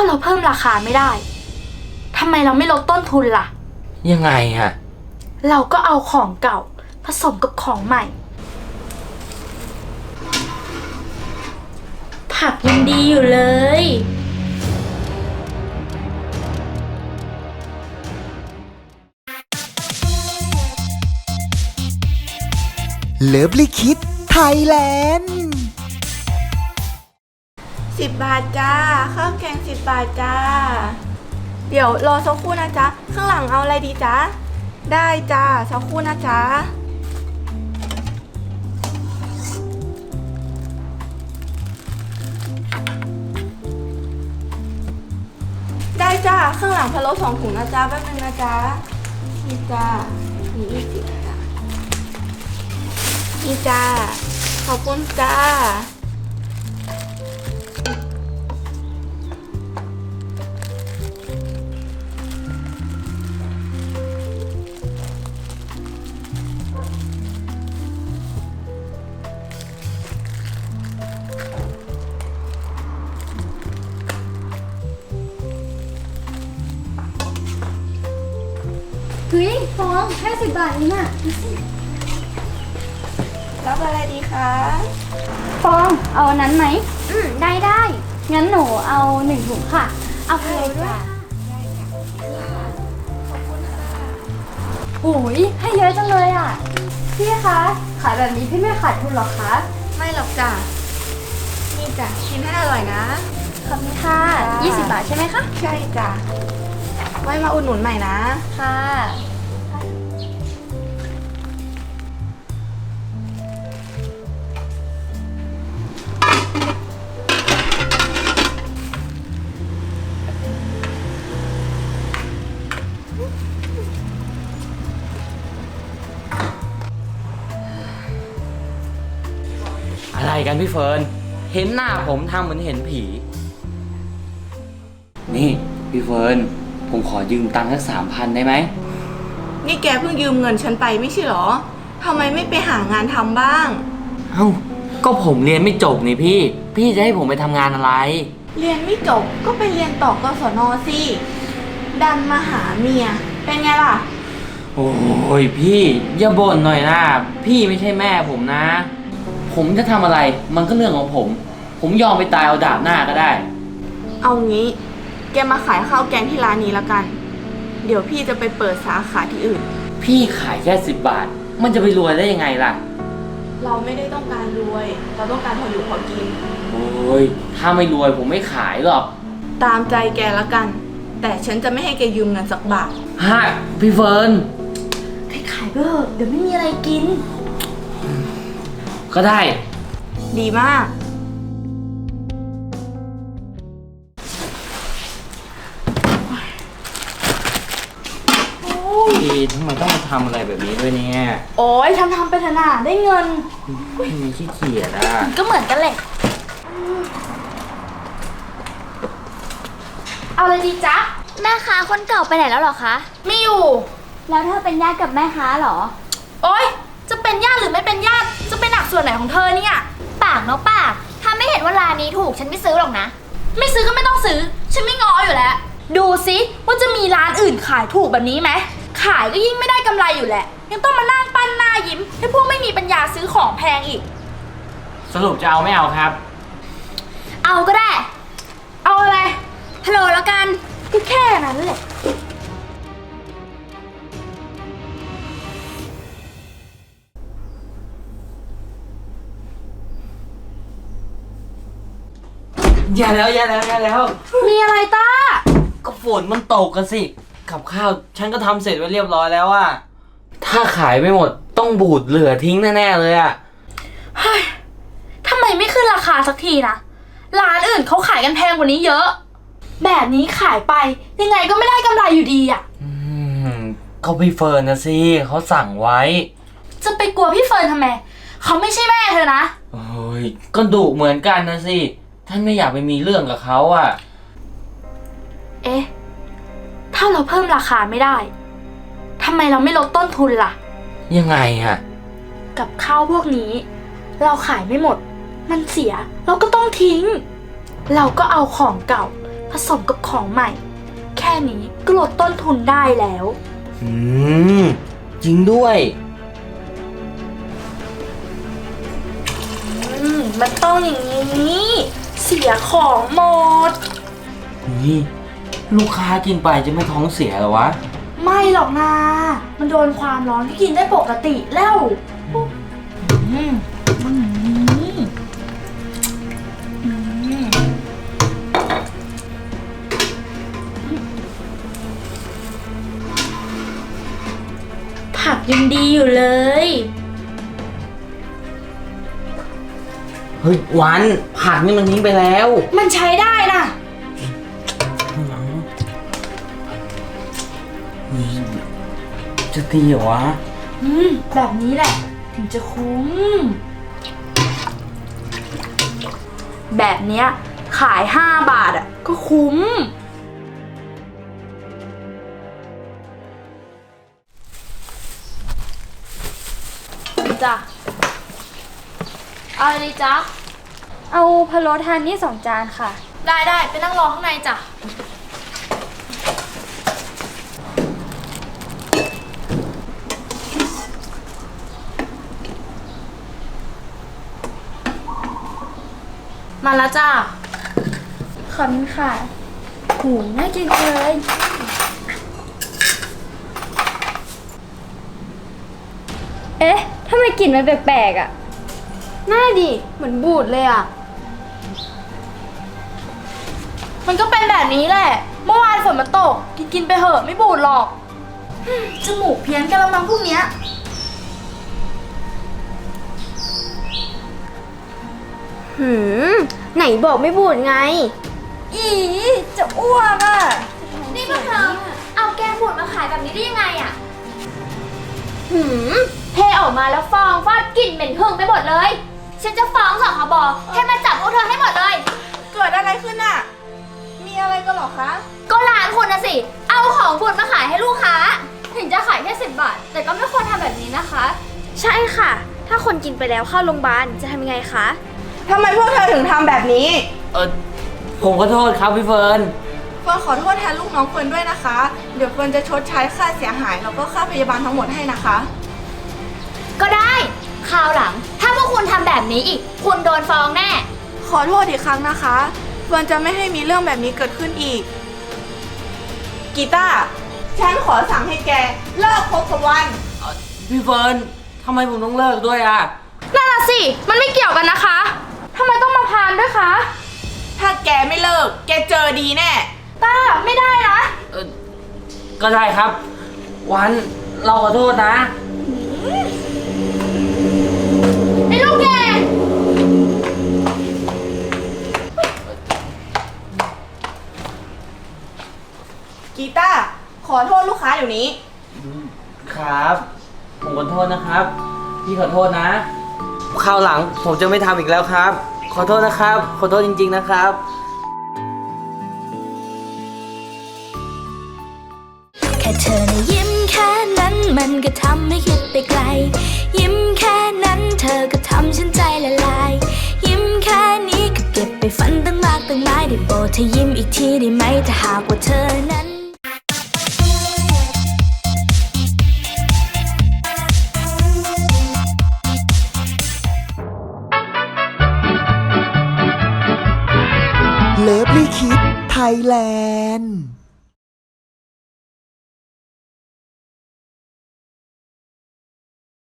าเราเพิ่มราคาไม่ได้ทำไมเราไม่ลดต้นทุนล่ะ ยังไงอะเราก็เอาของเก่าผสมกับของใหม่ ผักยังดีอยู่เลย เลิฟลิคิดไทยแลนด์ สิบบาทจ้าข้าวแกงสิบบาทจ้า เดี๋ยวรอสักครู่นะจ๊ะ ข้างหลังเอาอะไรดีจ๊ะ ได้จ้าสักครู่นะจ๊ะ ได้จ้าข้างหลังพะโล้สองถุงนะจ๊ะแป๊บนึงนะจ๊ะนี่จ้านี่ยี่สิบจ้ะนี่จ้าขอบคุณจ้า ฟองแค่สิบบาทเองอะรับอะไรดีคะฟองเอาอันนั้นไหม อืมได้ได้งั้นหนูเอาหนึ่งถุงค่ะ เอาไปเลยด้วยโอ้ยให้เยอะจังเลยอะ พี่คะ ขายแบบนี้พี่ไม่ขาดทุนหรอคะ ไม่หรอกจ้ะนี่จ้ะชิมให้อร่อยนะ ขอบคุณค่ะ 20 บาทใช่ไหมคะ ใช่จ้ะ ไว้มาอุดหนุนใหม่นะ ค่ะ กันพี่เฟิร์น เห็นหน้าผมทำเหมือนเห็นผี นี่พี่เฟิร์น ผมขอยืมตังค์สักสามพันได้ไหม นี่แกเพิ่งยืมเงินฉันไปไม่ใช่เหรอทำไมไม่ไปหางานทำบ้าง เอ้า ก็ผมเรียนไม่จบนี่พี่ พี่จะให้ผมไปทำงานอะไร เรียนไม่จบก็ไปเรียนต่อกศนสิ ดันมาหาเมีย เป็นไงล่ะ โอ้ยพี่ อย่าบ่นหน่อยนะ พี่ไม่ใช่แม่ผมนะ ผมจะทำอะไรมันก็เรื่องของผม ผมยอมไปตายเอาดาบหน้าก็ได้ เอางี้ แกมาขายข้าวแกงที่ร้านนี้ละกัน เดี๋ยวพี่จะไปเปิดสาขาที่อื่น พี่ขายแค่สิบบาท มันจะไปรวยได้ยังไงล่ะ เราไม่ได้ต้องการรวย เราต้องการพออยู่พอกิน โอ้ยถ้าไม่รวยผมไม่ขายหรอกตามใจแกละกัน แต่ฉันจะไม่ให้แกยืมเงินสักบาท ฮะพี่เฟิร์น ขายๆไปเถอะเดี๋ยวไม่มีอะไรกิน ก็ได้ ดีมาก พี่ทำไมต้องมาทำอะไรแบบนี้ด้วยเนี่ยโอ้ยทำทำไปเถอะนาได้เงินพี่มีขี้เกียจอะ ก็เหมือนกันแหละเอาเลยดีจ๊ะ แม่ค้าคนเก่าไปไหนแล้วเหรอคะ ไม่อยู่ แล้วเธอเป็นญาติกับแม่ค้าเหรอ โอ๊ย จะเป็นญาติหรือไม่เป็นญา ส่วนไหนของเธอเนี่ย ปากเนาะปาก ถ้าไม่เห็นว่าร้านนี้ถูกฉันไม่ซื้อหรอกนะ ไม่ซื้อก็ไม่ต้องซื้อ ฉันไม่ง้ออยู่แล้ว ดูสิว่าจะมีร้านอื่นขายถูกแบบนี้ไหม ขายก็ยิ่งไม่ได้กำไรอยู่แหละ ยังต้องมานั่งปั้นหน้ายิ้ม ให้พวกไม่มีปัญญาซื้อของแพงอีก สรุปจะเอาไม่เอาครับ เอาก็ได้ เอาอะไรฮัลโหลแล้วกันก็แค่นั้นแหละ อย่าแล้วอย่าแล้วอย่าแล้ว มีอะไรต้า ก็ฝนมันตกกันสิ กับข้าว ฉันก็ทำเสร็จไว้เรียบร้อยแล้วอะถ้าขายไม่หมดต้องบูดเหลือทิ้งแน่ๆเลยอะเฮ้ยทำไมไม่ขึ้นราคาสักทีนะ ร้านอื่นเขาขายกันแพงกว่านี้เยอะ แบบนี้ขายไปยังไงก็ไม่ได้กำไรอยู่ดีอะอืมก็พี่เฟิร์นนะสิเขาสั่งไว้ จะไปกลัวพี่เฟิร์นทำไม เขาไม่ใช่แม่เธอนะ โอ้ยก็ดุเหมือนกันนะสิ ท่านไม่อยากไปมีเรื่องกับเขาอะเอ๊ะ ถ้าเราเพิ่มราคาไม่ได้ทำไมเราไม่ลดต้นทุนล่ะ ยังไงอะกับข้าวพวกนี้ เราขายไม่หมด มันเสียเราก็ต้องทิ้ง เราก็เอาของเก่าผผสมกับของใหม่ แค่นี้ก็ลดต้นทุนได้แล้ว อืม จริงด้วย อืม มันต้องอย่างนี้ เสียของหมด นี่ลูกค้ากินไปจะไม่ท้องเสียเหรอวะ ไม่หรอกนะมันโดนความร้อนที่กินได้ปกติแล้ว ฮ้ยวันผักนี่มันทิ้งไปแล้วมันใช้ได้นะจะตีเหรอวะอืมแบบนี้แหละ ถึงจะคุ้ม แบบเนี้ยขาย 5 บาทอะก็คุ้ม จ้ะ เอาอะไรจ๊ะ เอาพะโล้ทานนี่สองจานค่ะ ได้ได้ไปนั่งรอข้างในจ้ะ มาแล้วจ้า ขอบคุณค่ะ หูน่ากินจังเลย เอ๊ะทำไมกลิ่นมันแปลกๆอะ น่าดิ เหมือนบูดเลยอะ มันก็เป็นแบบนี้แหละ เมื่อวานฝนมันตก กินกินไปเหอะไม่บูดหรอกฮึ่มจมูกเพี้ยนกันและมั้งพวกเนี้ย หืม ไหนบอกไม่บูดไง อีจะอ้วกอะ นี่พวกเธอเอาแกงบูดมาขายแบบนี้ได้ยังไงอะ หืมเทออกมาแล้วฟองฟาดกลิ่นเหม็นหึ่งไปหมดเลย ฉันจะฟ้องสคบให้มาจับพวกเธอให้หมดเลย เกิดอะไรขึ้นอะมีอะไรกันเหรอคะ ก็ร้านคุณนะสิ เอาของบูดมาขายให้ลูกค้า ถึงจะขายแค่สิบบาท แต่ก็ไม่ควรทำแบบนี้นะคะ ใช่ค่ะ ถ้าคนกินไปแล้วเข้าโรงพยาบาลจะทำยังไงคะ ทำไมพวกเธอถึงทำแบบนี้ เออผมขอโทษครับพี่เฟิร์น เฟิร์นขอโทษแทนลูกน้องเฟิร์นด้วยนะคะ เดี๋ยวเฟิร์นจะชดใช้ค่าเสียหายแล้วก็ค่าพยาบาลทั้งหมดให้นะคะ ก็ได้ คราวหลัง ถ้าพวกคุณทำแบบนี้อีก คุณโดนฟ้องแน่ ขอโทษอีกครั้งนะคะเฟิร์นจะไม่ให้มีเรื่องแบบนี้เกิดขึ้นอีก กีตาร์ฉันขอสั่งให้แกเลิกคบกับวัน พี่เฟิร์นทำไมผมต้องเลิกด้วยอะ นั่นน่ะสิ มันไม่เกี่ยวกันนะคะ ทำไมต้องมาพานด้วยคะ ถ้าแกไม่เลิก แกเจอดีแน่ ต้า ไม่ได้นะ เออก็ได้ครับ วันเราขอโทษนะ กีตาร์ขอโทษลูกค้าเดี๋ยวนี้ ครับ ผมขอโทษนะครับ พี่ขอโทษนะคราวหลังผมจะไม่ทำอีกแล้วครับ ขอโทษนะครับ ขอโทษจริง ๆนะครับ แค่เธอนะยิ้มแค่นั้นมันก็ทำให้คิดไปไกล ยิ้มแค่นั้นเธอก็ทำฉันใจละลาย ยิ้มแค่นี้ก็เก็บไปฝันตั้งมากตั้งหลายได้โปรดเธอยิ้มอีกทีได้ไหมถ้าหากว่าเธอนั้น แลนด์